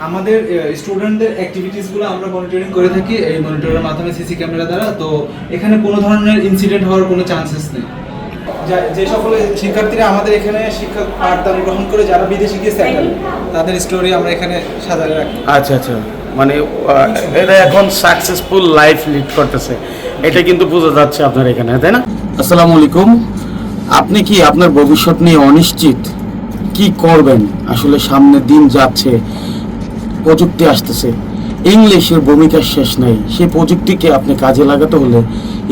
আমাদের স্টুডেন্টদের অ্যাক্টিভিটিসগুলো আমরা মনিটরিং করে থাকি এই মনিটরের মাধ্যমে সিসি ক্যামেরা দ্বারা। তো এখানে কোনো ধরনের ইনসিডেন্ট হওয়ার কোনো চান্সেস নেই। যে সকল শিক্ষার্থীরা আমাদের এখানে শিক্ষা পাঠদান গ্রহণ করে যারা বিদেশে গিয়ে তাদের স্টোরি আমরা এখানে সাজালে রাখি। আচ্ছা আচ্ছা। মানে আহ, এরা এখন সাকসেসফুল লাইফ লিড করতেছে। এটা কিন্তু বোঝা যাচ্ছে আপনার এখানে তাই না? আসসালামু আলাইকুম। আপনি কি আপনার ভবিষ্যৎ নিয়ে অনিশ্চিত? কি করবেন? আসলে সামনে দিন যাচ্ছে। প্রযুক্তি আসতেছে। ইংলিশের ভূমিকা শেষ নাই। সেই প্রযুক্তিকে আপনি কাজে লাগাতে হলে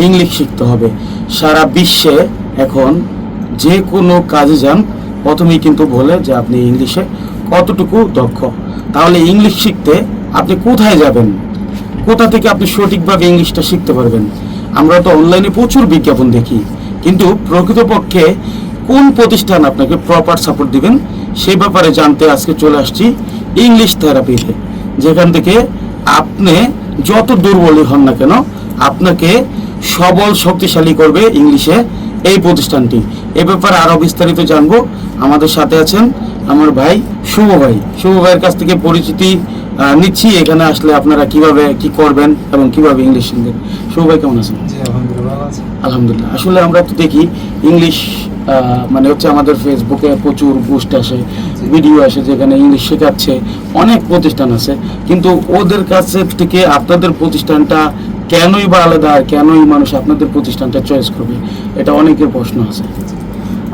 ইংলিশ শিখতে হবে। সারা বিশ্বে এখন যে কোনো কাজে যান, প্রথমেই কিন্তু বলে যে আপনি ইংলিশে কতটুকু দক্ষ। তাহলে ইংলিশ শিখতে আপনি কোথায় যাবেন? কোথা থেকে আপনি সঠিকভাবে ইংলিশটা শিখতে পারবেন? আমরা তো অনলাইনে প্রচুর বিজ্ঞাপন দেখি। কিন্তু প্রকৃতপক্ষে কোন প্রতিষ্ঠান আপনাকে প্রপার সাপোর্ট দিবেন? সেই ব্যাপারে জানতে আজকে চলে আসছি ইংলিশ থেরাপিতে যেখান থেকে আপনি যত দুর্বলই হন না কেন আপনাকে সবল শক্তিশালী করবে ইংলিশে এই প্রতিষ্ঠানটি। এ ব্যাপারে আরও বিস্তারিত জানব। আমাদের সাথে আছেন আমার ভাই শুভ ভাই। শুভ ভাইয়ের কাছ থেকে পরিচিতি নিচ্ছি। এখানে আসলে আপনারা কীভাবে কি করবেন এবং কীভাবে ইংলিশ শিখবেন। শুভ ভাই কেমন আছেন? আলহামদুলিল্লাহ আসলে আমরা তো দেখি ইংলিশ মানে হচ্ছে আমাদের ফেসবুকে প্রচুর পোস্ট আসে ভিডিও আসে যেখানে ইংলিশ শেখাচ্ছে অনেক প্রতিষ্ঠান আছে। কিন্তু ওদের কাছে থেকে আপনাদের প্রতিষ্ঠানটা কেনই বা আলাদা আর কেনই মানুষ আপনাদের প্রতিষ্ঠানটা চয়েস করবে এটা অনেকের প্রশ্ন আছে।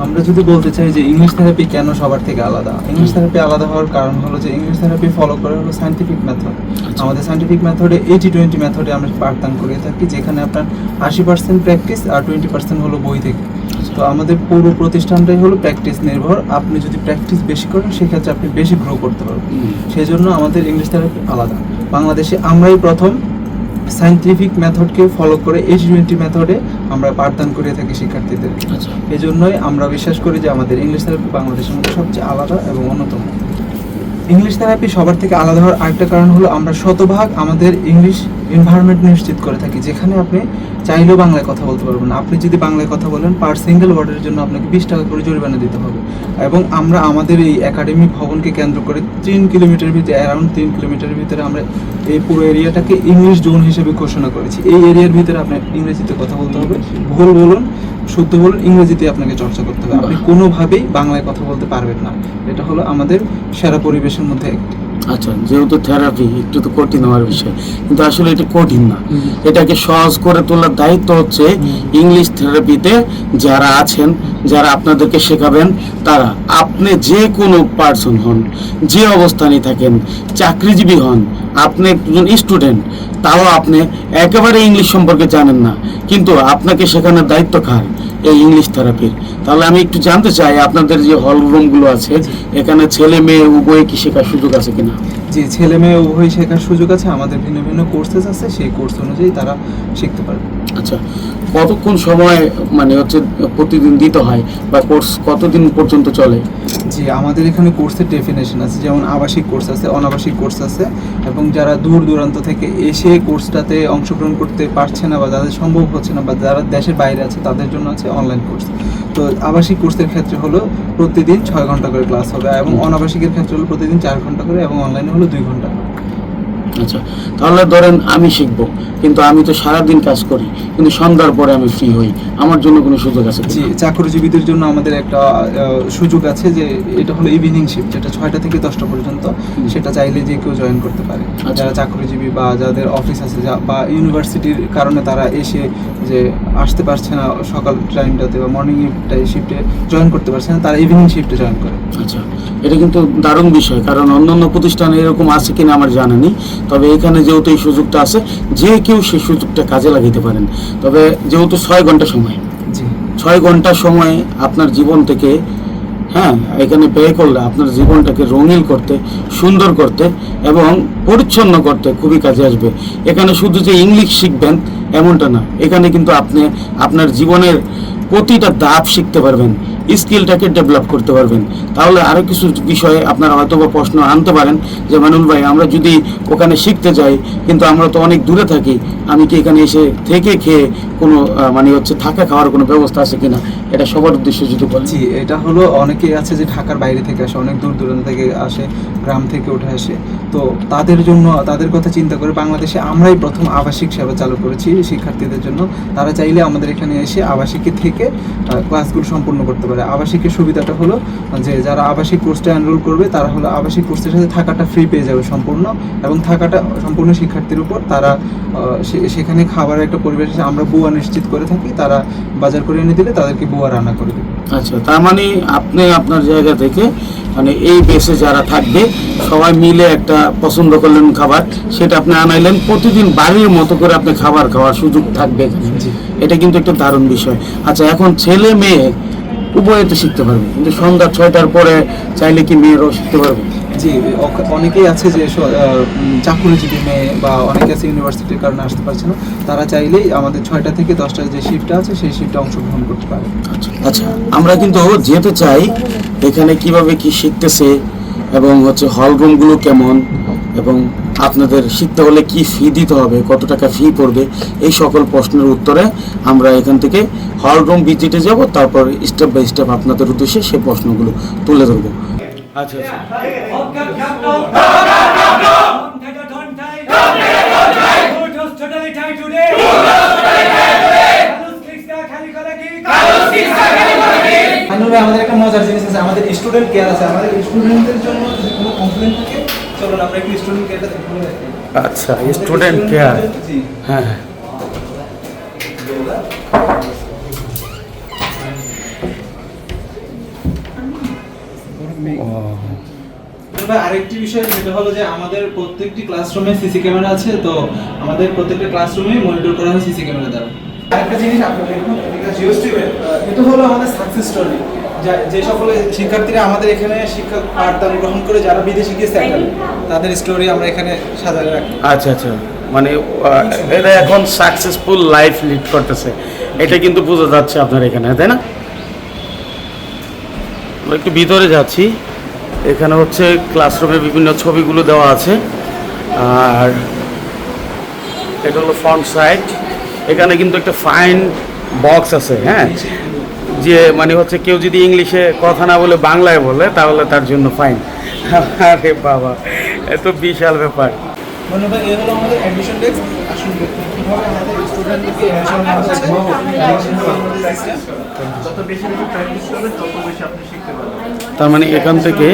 আমরা যদি বলতে চাই যে ইংলিশ থেরাপি কেন সবার থেকে আলাদা? ইংলিশ থেরাপি আলাদা হওয়ার কারণ হলো যে ইংলিশ থেরাপি ফলো করে হলো সাইন্টিফিক মেথড আচ্ছা। আমাদের সাইন্টিফিক মেথডে এইটি টোয়েন্টি মেথডে আমরা পাঠদান করে থাকি যেখানে আপনার আশি পার্সেন্ট প্র্যাকটিস আর টোয়েন্টি পার্সেন্ট হলো বই থেকে। তো আমাদের পুরো প্রতিষ্ঠানটাই হলো প্র্যাকটিস নির্ভর। আপনি যদি প্র্যাকটিস বেশি করেন সেক্ষেত্রে আপনি বেশি গ্রো করতে পারবেন। সেই জন্য আমাদের ইংলিশ থেরাপি আলাদা। বাংলাদেশে আমরাই প্রথম সাইন্টিফিক মেথডকে ফলো করে এইচ টোয়েন্টি মেথডে আমরা পাঠদান করে থাকি শিক্ষার্থীদের আচ্ছা। এই জন্যই আমরা বিশ্বাস করি যে আমাদের ইংলিশ থেরাপি বাংলাদেশের মধ্যে সবচেয়ে আলাদা এবং অন্যতম। ইংলিশ থেরাপি সবার থেকে আলাদা হওয়ার আরেকটা কারণ হলো আমরা শতভাগ আমাদের ইংলিশ এনভায়রনমেন্ট নিশ্চিত করে থাকি, যেখানে আপনি চাইলেও বাংলায় কথা বলতে পারবেন আপনি যদি বাংলায় কথা বলেন পার সিঙ্গেল ওয়ার্ডের জন্য আপনাকে বিশ টাকা করে জরিমানা দিতে হবে। এবং আমরা আমাদের এই একাডেমি ভবনকে কেন্দ্র করে তিন কিলোমিটার ভিতরে অ্যারাউন্ড তিন কিলোমিটারের ভিতরে আমরা এই পুরো এরিয়াটাকে ইংলিশ জোন হিসেবে ঘোষণা করেছি। এই এরিয়ার ভিতরে আপনার ইংরেজিতে কথা বলতে হবে। ভুল বলুন শুদ্ধ বলুন ইংরেজিতে আপনাকে চর্চা করতে হবে। আপনি কোনোভাবেই বাংলায় কথা বলতে পারবেন না। এটা হলো আমাদের সেরা পরিবেশের মধ্যে একটি। আচ্ছা যেহেতু থেরাপি একটু তো কঠিন হওয়ার বিষয়। কিন্তু আসলে এটা কঠিন না। এটাকে সহজ করে তোলার দায়িত্ব হচ্ছে ইংলিশ থেরাপিতে যারা আছেন যারা আপনাদেরকে শেখাবেন তারা আপনি যে কোনো পার্সন হন যে অবস্থানে থাকেন চাকরিজীবী হন আপনি একজন স্টুডেন্ট তাও আপনি একেবারে ইংলিশ সম্পর্কে জানেন না কিন্তু আপনাকে শেখানোর দায়িত্ব কার? এই ইংলিশ থেরাপির তাহলে আমি একটু জানতে চাই আপনাদের যে হল রুমগুলো আছে এখানে ছেলে মেয়ে উভয়ে কি শেখার সুযোগ আছে কিনা? যে ছেলে মেয়ে উভয় শেখার সুযোগ আছে আমাদের ভিন্ন ভিন্ন কোর্সেস আছে সেই কোর্স অনুযায়ী তারা শিখতে পারবে। আচ্ছা কতক্ষণ সময় মানে হচ্ছে প্রতিদিন দিতে হয় বা কোর্স কতদিন পর্যন্ত চলে? জি আমাদের এখানে কোর্সের ডেফিনেশন আছে যেমন আবাসিক কোর্স আছে অনাবাসিক কোর্স আছে এবং যারা দূর দূরান্ত থেকে এসে কোর্সটাতে অংশগ্রহণ করতে পারছে না বা যাদের সম্ভব হচ্ছে না বা যারা দেশের বাইরে আছে তাদের জন্য আছে অনলাইন কোর্স তো আবাসিক কোর্সের ক্ষেত্রে হলো প্রতিদিন ছয় ঘণ্টা করে ক্লাস হবে এবং অনাবাসিকের ক্ষেত্রে হলো প্রতিদিন চার ঘণ্টা করে এবং অনলাইনে হলো দুই ঘণ্টা করে। আচ্ছা তাহলে ধরেন আমি শিখব কিন্তু আমি তো সারাদিন কাজ করি কিন্তু সন্ধ্যার পরে আমি ফ্রি হই। আমার জন্য কোনো সুযোগ আছে জি? চাকরিজীবীদের জন্য আমাদের একটা সুযোগ আছে যে এটা হলো ইভিনিং শিফট যেটা ছয়টা থেকে দশটা পর্যন্ত সেটা চাইলে যে কেউ জয়েন করতে পারে। আচ্ছা। যারা চাকরিজীবী বা যাদের অফিস আছে বা ইউনিভার্সিটির কারণে তারা এসে যে আসতে পারছে না সকাল টাইমটাতে বা মর্নিং শিফটে জয়েন করতে পারছে না তারা ইভিনিং শিফটে জয়েন করে। আচ্ছা এটা কিন্তু দারুণ বিষয় কারণ অন্যান্য প্রতিষ্ঠানে এরকম আছে কিনা আমার জানা নেই। তবে এখানে যেহেতু এই সুযোগটা আছে যে কেউ সেই সুযোগটা কাজে লাগাইতে পারেন। তবে যেহেতু ছয় ঘণ্টা সময় ছয় ঘণ্টা সময় আপনার জীবন থেকে হ্যাঁ এখানে ব্যয় করলে আপনার জীবনটাকে রঙিন করতে সুন্দর করতে এবং পরিচ্ছন্ন করতে খুবই কাজে আসবে। এখানে শুধু যে ইংলিশ শিখবেন এমনটা না। এখানে কিন্তু আপনি আপনার জীবনের প্রতিটা ধাপ শিখতে পারবেন স্কিলটাকে ডেভেলপ করতে পারবেন। তাহলে আরও কিছু বিষয়ে আপনারা হয়তো বা প্রশ্ন আনতে পারেন যে মানুল ভাই, আমরা যদি ওখানে শিখতে যাই, কিন্তু আমরা তো অনেক দূরে থাকি, আমি কি এখানে এসে থেকে খেয়ে কোনো মানে হচ্ছে থাকা খাওয়ার কোনো ব্যবস্থা আছে কিনা? এটা সবার উদ্দেশ্যে যদি বলছি এটা হলো অনেকেই আছে যে ঢাকার বাইরে থেকে আসে, অনেক দূর দূরান্ত থেকে আসে, গ্রাম থেকে উঠে আসে। তো তাদের জন্য, তাদের কথা চিন্তা করে বাংলাদেশে আমরাই প্রথম আবাসিক সেবা চালু করেছি শিক্ষার্থীদের জন্য। তারা চাইলে আমাদের এখানে এসে আবাসিকে থেকে ক্লাসগুলো সম্পূর্ণ করতে পারে। আবাসিকের সুবিধাটা হলো যে যারা আবাসিক কোর্সটা এনরোল করবে তারা হলো আবাসিক কোর্সের সাথে থাকাটা ফ্রি পেয়ে যাবে সম্পূর্ণ এবং থাকাটা সম্পূর্ণ শিক্ষার্থীর উপর। তারা সেখানে খাবারের একটা পরিবেশ আছে আমরা বুয়া নিশ্চিত করে থাকি তারা বাজার করে এনে দিলে তাদেরকে বুয়া রান্না করে দেবে। আচ্ছা তার মানে আপনি আপনার জায়গা থেকে মানে এই বেসে যারা থাকবে সবাই মিলে একটা পছন্দ করলেন খাবার সেটা আপনি আনাইলেন প্রতিদিন বাড়ির মতো করে আপনি খাবার খাওয়ার সুযোগ থাকবে এটা কিন্তু একটা দারুণ বিষয়। আচ্ছা এখন ছেলে মেয়ে উভয়ে তো শিখতে পারবে। কিন্তু সন্ধ্যা ছয়টার পরে চাইলে কি মেয়েরাও শিখতে পারবে? জি অনেকেই আছে যে চাকুরিজীবী মেয়ে বা অনেকে আছে ইউনিভার্সিটির কারণে আসতে পারছে না। তারা চাইলেই আমাদের ছয়টা থেকে দশটার যে শিফটটা আছে সেই শিফটে অংশগ্রহণ করতে পারে। আচ্ছা আচ্ছা। আমরা কিন্তু যেতে চাই এখানে কীভাবে কি শিখতেছে এবং হচ্ছে হল রুমগুলো কেমন এবং আপনাদের শিখতে হলে কি ফি দিতে হবে কত টাকা ফি পড়বে এই সকল প্রশ্নের উত্তরে আমরা এখান থেকে হল রুম ভিজিটে যাব তারপর স্টেপ বাই স্টেপ আপনাদের উদ্দেশ্যে সেই প্রশ্নগুলো তুলে ধরবো। আচ্ছা আচ্ছা। আমাদের একটা মজার জিনিস আছে আমাদের স্টুডেন্ট কেয়ার আছে। আমাদের স্টুডেন্টদের জন্য যদি কোনো কমপ্লেন থাকে চলুন আমরা একটু স্টুডেন্ট কেয়ারটা দেখে আচ্ছা স্টুডেন্ট কেয়ার হ্যাঁ হ্যাঁ। আরেকটি বিষয় যেটা হলো যে আমাদের প্রত্যেকটি ক্লাসরুমে সিসি ক্যামেরা আছে তো আমাদের প্রত্যেকটা ক্লাসরুমে মনিটর করা হয় সিসি ক্যামেরা দ্বারা। আরেকটা জিনিস স্ট্রিমের এটা হলো আমাদের সাকসেস স্টোরি যে সকল শিক্ষার্থীরা আমাদের এখানে শিক্ষা পাঠদান গ্রহণ করে যারা বিদেশে গিয়ে সেটেল তাদের স্টোরি আমরা এখানে সাজালে রাখি। আচ্ছা আচ্ছা। মানে এরা এখন সাকসেসফুল লাইফ লিড করতেছে। এটা কিন্তু বোঝা যাচ্ছে আপনার এখানে তাই না? আমরা একটু ভিতরে যাচ্ছি। এখানে হচ্ছে ক্লাসরুমে বিভিন্ন ছবিগুলো দেওয়া আছে। আর এটা হলো ফ্রন্ট সাইড এখানে কিন্তু একটা ফাইন বক্স আছে হ্যাঁ? যে মানে হচ্ছে কেউ যদি ইংলিশে কথা না বলে বাংলায় বলে, তাহলে তার জন্য ফাইন আরে বাবা, এত বিশাল ব্যাপার। ধন্যবাদ আমাদের অ্যাডমিশন আসুন আমাদের তার মানে এখান থেকে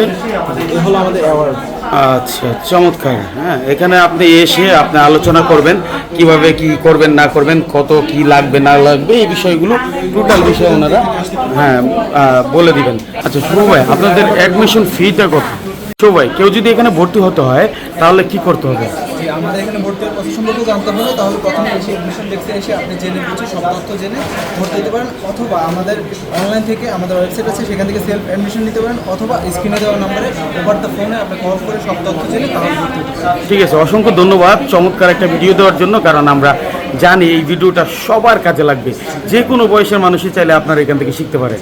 আচ্ছা চমৎকার। হ্যাঁ এখানে আপনি এসে আপনি আলোচনা করবেন, কীভাবে কি করবেন, না করবেন, কত কি লাগবে, না লাগবে, এই বিষয়গুলো টোটাল বিষয় ওনারা হ্যাঁ বলে দিবেন। আচ্ছা শুভ ভাই, আপনাদের অ্যাডমিশন ফিটা কত? শুভ ভাই, কেউ যদি এখানে ভর্তি হতে হয়, তাহলে কি করতে হবে? আমাদের এখানে ভর্তি প্রসেস সম্পর্কে জানতে হলে তাহলে প্রথমে এসে অ্যাডমিশন ডেস্কে এসে আপনি জেনে বুঝে সব তথ্য জেনে ভর্তি দিতে পারেন, অথবা আমাদের অনলাইন থেকে আমাদের ওয়েবসাইট আছে, সেখান থেকে সেলফ অ্যাডমিশন নিতে পারেন, অথবা স্ক্রিনে দেওয়া নাম্বারে ওভার দ্য ফোনে আপনি কল করে সব তথ্য জেনে তাহলে ভর্তি ঠিক আছে, অসংখ্য ধন্যবাদ চমৎকার একটা ভিডিও দেওয়ার জন্য, কারণ আমরা জানি এই ভিডিওটা সবার কাজে লাগবে। যে কোনো বয়সের মানুষই চাইলে আপনারা এখান থেকে শিখতে পারে।